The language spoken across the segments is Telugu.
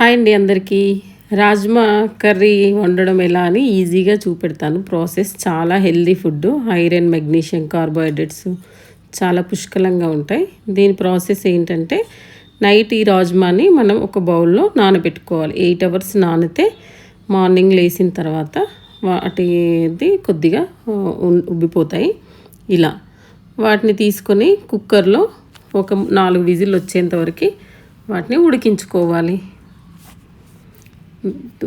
హాయ్ అండి అందరికీ. రాజ్మా కర్రీ వండడం ఎలా అని ఈజీగా చూపెడతాను. ప్రాసెస్ చాలా healthy food iron magnesium carbohydrates చాలా పుష్కలంగా ఉంటాయి. దీని ప్రాసెస్ ఏంటంటే నైట్ ఈ రాజ్మాని మనం ఒక బౌల్లో నానబెట్టుకోవాలి. ఎయిట్ అవర్స్ నానితే మార్నింగ్ లేచిన తర్వాత వాటిది కొద్దిగా ఉబ్బిపోతాయి. ఇలా వాటిని తీసుకొని కుక్కర్లో ఒక నాలుగు విజిల్ వచ్చేంత వరకు వాటిని ఉడికించుకోవాలి.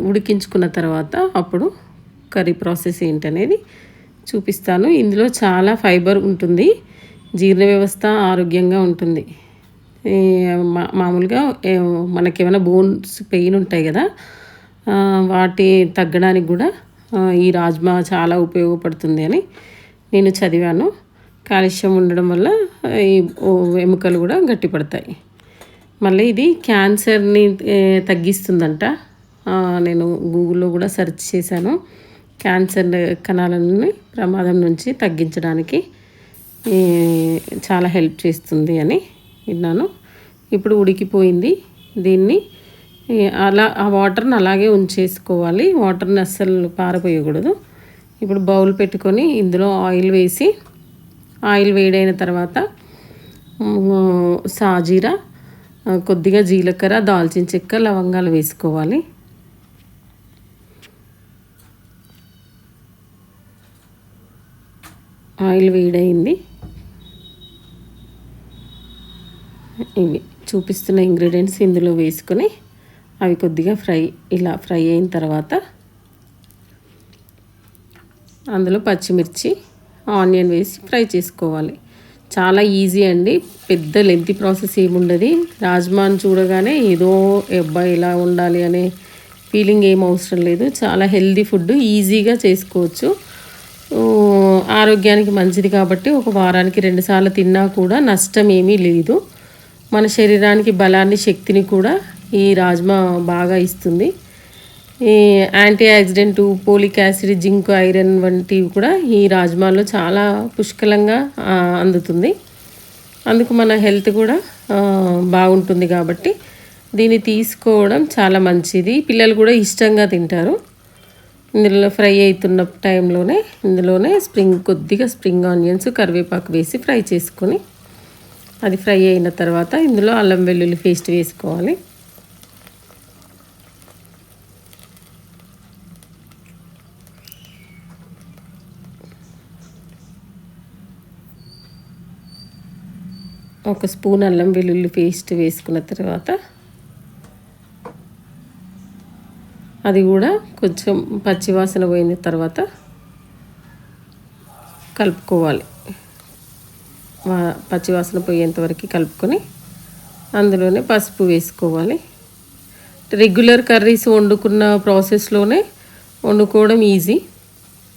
ఉడికించుకున్న తర్వాత అప్పుడు కర్రీ ప్రాసెస్ ఏంటనేది చూపిస్తాను. ఇందులో చాలా ఫైబర్ ఉంటుంది. జీర్ణ వ్యవస్థ ఆరోగ్యంగా ఉంటుంది. మామూలుగా మనకేమైనా బోన్స్ పెయిన్ ఉంటాయి కదా వాటి తగ్గడానికి కూడా ఈ రాజ్మా చాలా ఉపయోగపడుతుంది అని నేను చదివాను. కాల్షియం ఉండడం వల్ల ఈ ఎముకలు కూడా గట్టిపడతాయి. మళ్ళీ ఇది క్యాన్సర్ని తగ్గిస్తుందంట. నేను గూగుల్లో కూడా సెర్చ్ చేశాను. క్యాన్సర్ కణాలని ప్రమాదం నుంచి తగ్గించడానికి చాలా హెల్ప్ చేస్తుంది అని విన్నాను. ఇప్పుడు ఉడికిపోయింది. దీన్ని అలా ఆ వాటర్ని అలాగే ఉంచేసుకోవాలి. వాటర్ని అస్సలు పారపోయకూడదు. ఇప్పుడు బౌల్ పెట్టుకొని ఇందులో ఆయిల్ వేసి ఆయిల్ వేడైన తర్వాత సాజీరా కొద్దిగా జీలకర్ర దాల్చిన చెక్క లవంగాలు వేసుకోవాలి. ఆయిల్ వేడైంది. ఇవి చూపిస్తున్న ఇంగ్రీడియంట్స్ ఇందులో వేసుకొని అవి కొద్దిగా ఫ్రై ఇలా ఫ్రై అయిన తర్వాత అందులో పచ్చిమిర్చి ఆనియన్ వేసి ఫ్రై చేసుకోవాలి. చాలా ఈజీ అండి. పెద్ద లెంతి ప్రాసెస్ ఏముండదు. రాజ్మాని చూడగానే ఏదో అబ్బాయి ఇలా ఉండాలి అనే ఫీలింగ్ ఏం అవసరం లేదు. చాలా హెల్దీ ఫుడ్ ఈజీగా చేసుకోవచ్చు. ఆరోగ్యానికి మంచిది కాబట్టి ఒక వారానికి రెండుసార్లు తిన్నా కూడా నష్టం ఏమీ లేదు. మన శరీరానికి బలాన్ని శక్తిని కూడా ఈ రాజ్మా బాగా ఇస్తుంది. ఈ antioxidant folic acid zinc iron వంటివి కూడా ఈ రాజ్మాలో చాలా పుష్కలంగా అందుతుంది. అందుకు మన హెల్త్ కూడా బాగుంటుంది కాబట్టి దీన్ని తీసుకోవడం చాలా మంచిది. పిల్లలు కూడా ఇష్టంగా తింటారు. ఇందులో ఫ్రై అవుతున్న టైంలోనే ఇందులోనే స్ప్రింగ్ కొద్దిగా స్ప్రింగ్ ఆనియన్స్ కరివేపాకు వేసి ఫ్రై చేసుకొని అది ఫ్రై అయిన తర్వాత ఇందులో అల్లం వెల్లుల్లి పేస్ట్ వేసుకోవాలి. ఒక స్పూన్ అల్లం వెల్లుల్లి పేస్ట్ వేసుకున్న తర్వాత అది కూడా కొంచెం పచ్చివాసన పోయిన తర్వాత కలుపుకోవాలి. పచ్చివాసన పోయేంతవరకు కలుపుకొని అందులోనే పసుపు వేసుకోవాలి. రెగ్యులర్ కర్రీస్ వండుకున్న ప్రాసెస్లోనే వండుకోవడం ఈజీ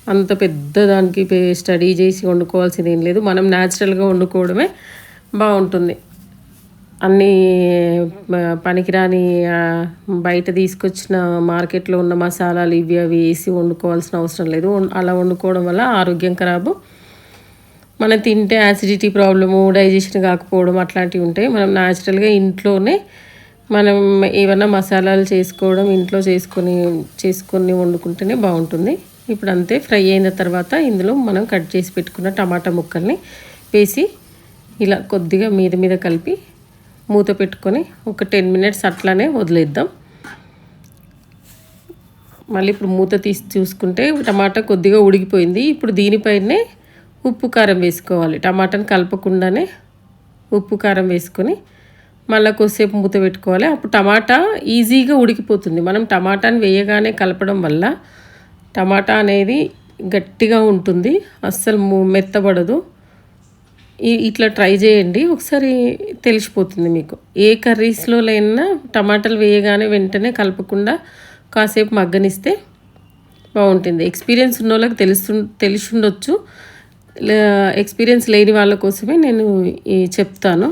అంత పెద్ద దానికి స్టడీ చేసి వండుకోవాల్సింది ఏం లేదు. మనం న్యాచురల్గా వండుకోవడమే బాగుంటుంది. అన్నీ పనికిరాని బయట తీసుకొచ్చిన మార్కెట్లో ఉన్న మసాలాలు ఇవి అవి వేసి వండుకోవాల్సిన అవసరం లేదు. అలా వండుకోవడం వల్ల ఆరోగ్యం ఖరాబు. మనం తింటే యాసిడిటీ ప్రాబ్లము డైజెషన్ కాకపోవడం అట్లాంటివి ఉంటాయి. మనం న్యాచురల్గా ఇంట్లోనే మనం ఏమన్నా మసాలాలు చేసుకోవడం ఇంట్లో చేసుకొని చేసుకొని వండుకుంటేనే బాగుంటుంది. ఇప్పుడు అంతే ఫ్రై అయిన తర్వాత ఇందులో మనం కట్ చేసి పెట్టుకున్న టమాటా ముక్కల్ని వేసి ఇలా కొద్దిగా మీద మీద కలిపి మూత పెట్టుకొని ఒక టెన్ మినిట్స్ అట్లానే వదిలేద్దాం. మళ్ళీ ఇప్పుడు మూత తీసి చూసుకుంటే టమాటా కొద్దిగా ఉడికిపోయింది. ఇప్పుడు దీనిపైనే ఉప్పు కారం వేసుకోవాలి. టమాటాని కలపకుండానే ఉప్పు కారం వేసుకొని మళ్ళీ కొద్దిసేపు మూత పెట్టుకోవాలి. అప్పుడు టమాటా ఈజీగా ఉడికిపోతుంది. మనం టమాటాని వేయగానే కలపడం వల్ల టమాటా అనేది గట్టిగా ఉంటుంది. అస్సలు మెత్తబడదు. ఇట్లా ట్రై చేయండి. ఒకసారి తెలిసిపోతుంది మీకు. ఏ కర్రీస్లో లేనా టమాటాలు వేయగానే వెంటనే కలపకుండా కాసేపు మగ్గనిస్తే బాగుంటుంది. ఎక్స్పీరియన్స్ ఉన్న వాళ్ళకి తెలుసు తెలిసి ఉండొచ్చు ఎక్స్పీరియన్స్ లేని వాళ్ళ కోసమే నేను చెప్తాను.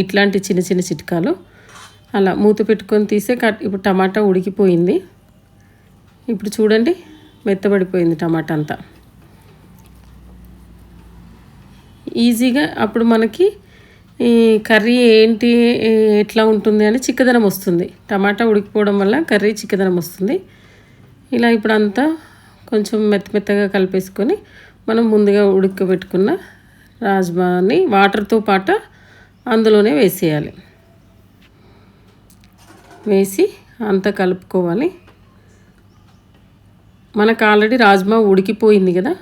ఇట్లాంటి చిన్న చిన్న చిట్కాలు. అలా మూత పెట్టుకొని తీసే కట్ ఇప్పుడు టమాటా ఉడికిపోయింది. ఇప్పుడు చూడండి మెత్తబడిపోయింది టమాటా అంతా. ఈజీగా అప్పుడు మనకి ఈ కర్రీ ఏంటి ఎట్లా ఉంటుంది అని చిక్కదనం వస్తుంది. టమాటా ఉడికిపోవడం వల్ల కర్రీ చిక్కదనం వస్తుంది. ఇలా ఇప్పుడు అంతా కొంచెం మెత్త మెత్తగా కలిపేసుకొని మనం ముందుగా ఉడకబెట్టుకున్న రాజ్మాని వాటర్తో పాటు అందులోనే వేసేయాలి. వేసి అంతా కలుపుకోవాలి. మనకు ఆల్రెడీ రాజ్మా ఉడికిపోయింది కదా.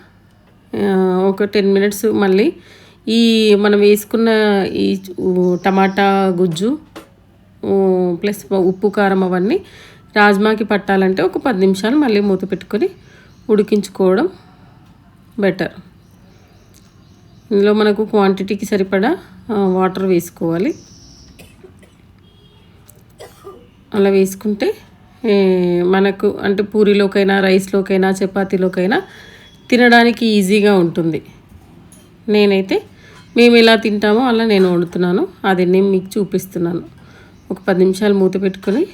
ఒక టెన్ మినిట్స్ మళ్ళీ ఈ మనం వేసుకున్న ఈ టమాటా గుజ్జు ప్లస్ ఉప్పు కారం అవన్నీ రాజ్మాకి పట్టాలంటే ఒక పది నిమిషాలు మళ్ళీ మూత పెట్టుకొని ఉడికించుకోవడం బెటర్. ఇందులో మనకు క్వాంటిటీకి సరిపడా వాటర్ వేసుకోవాలి. అలా వేసుకుంటే మనకు అంటే పూరిలోకైనా రైస్లోకైనా చపాతీలోకైనా తినడానికి ఈజీగా ఉంటుంది. నేనైతే మేము ఎలా తింటామో అలా నేను వండుతున్నాను. అది నేను మీకు చూపిస్తున్నాను. ఒక పది నిమిషాలు మూత పెట్టుకొని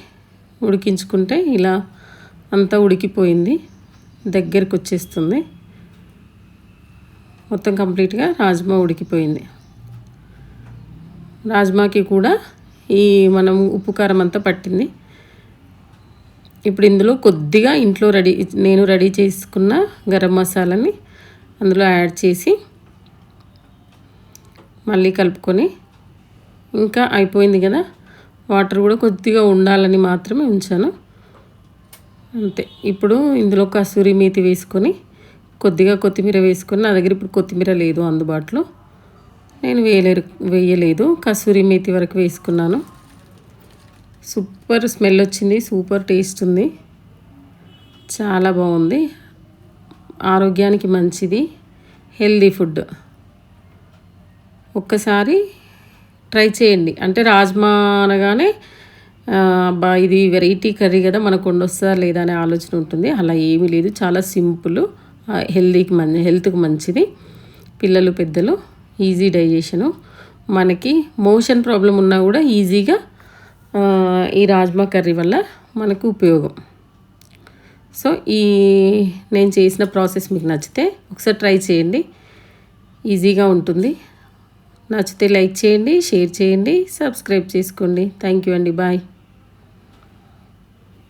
ఉడికించుకుంటే ఇలా అంతా ఉడికిపోయింది. దగ్గరికి వచ్చేస్తుంది. మొత్తం కంప్లీట్గా రాజ్మా ఉడికిపోయింది. రాజ్మాకి కూడా ఈ మనం ఉప్పు కారం అంతా పట్టింది. ఇప్పుడు ఇందులో కొద్దిగా ఇంట్లో రెడీ నేను రెడీ చేసుకున్న గరం మసాలాని అందులో యాడ్ చేసి మళ్ళీ కలుపుకొని ఇంకా అయిపోయింది కదా. వాటర్ కూడా కొద్దిగా ఉండాలని మాత్రమే ఉంచాను. అంతే. ఇప్పుడు ఇందులో కసూరి మేతి వేసుకొని కొద్దిగా కొత్తిమీర వేసుకొని నా దగ్గర ఇప్పుడు కొత్తిమీర లేదు అందుబాటులో. నేను వేయలేరు వేయలేదు. కసూరి మేతి వరకు వేసుకున్నాను. సూపర్ స్మెల్ వచ్చింది సూపర్ టేస్ట్ ఉంది. చాలా బాగుంది. ఆరోగ్యానికి మంచిది. Healthy food. ఒక్కసారి ట్రై చేయండి. అంటే రాజ్మా అనగానే బా ఇది వెరైటీ కర్రీ కదా మనకు వండొస్తుందా లేదా అనే ఆలోచన ఉంటుంది. అలా ఏమీ లేదు. చాలా సింపుల్ హెల్దీకి మంచి హెల్త్కి మంచిది. పిల్లలు పెద్దలు ఈజీ డైజెషను. మనకి మోషన్ ప్రాబ్లం ఉన్నా కూడా ఈజీగా ఈ రాజ్మా కర్రీ వల్ల మనకు ఉపయోగం. సో ఈ నేను చేసిన ప్రాసెస్ మీకు నచ్చితే ఒకసారి ట్రై చేయండి. ఈజీగా ఉంటుంది. నచ్చితే లైక్ చేయండి షేర్ చేయండి సబ్స్క్రైబ్ చేసుకోండి. థ్యాంక్ యూ అండి. బాయ్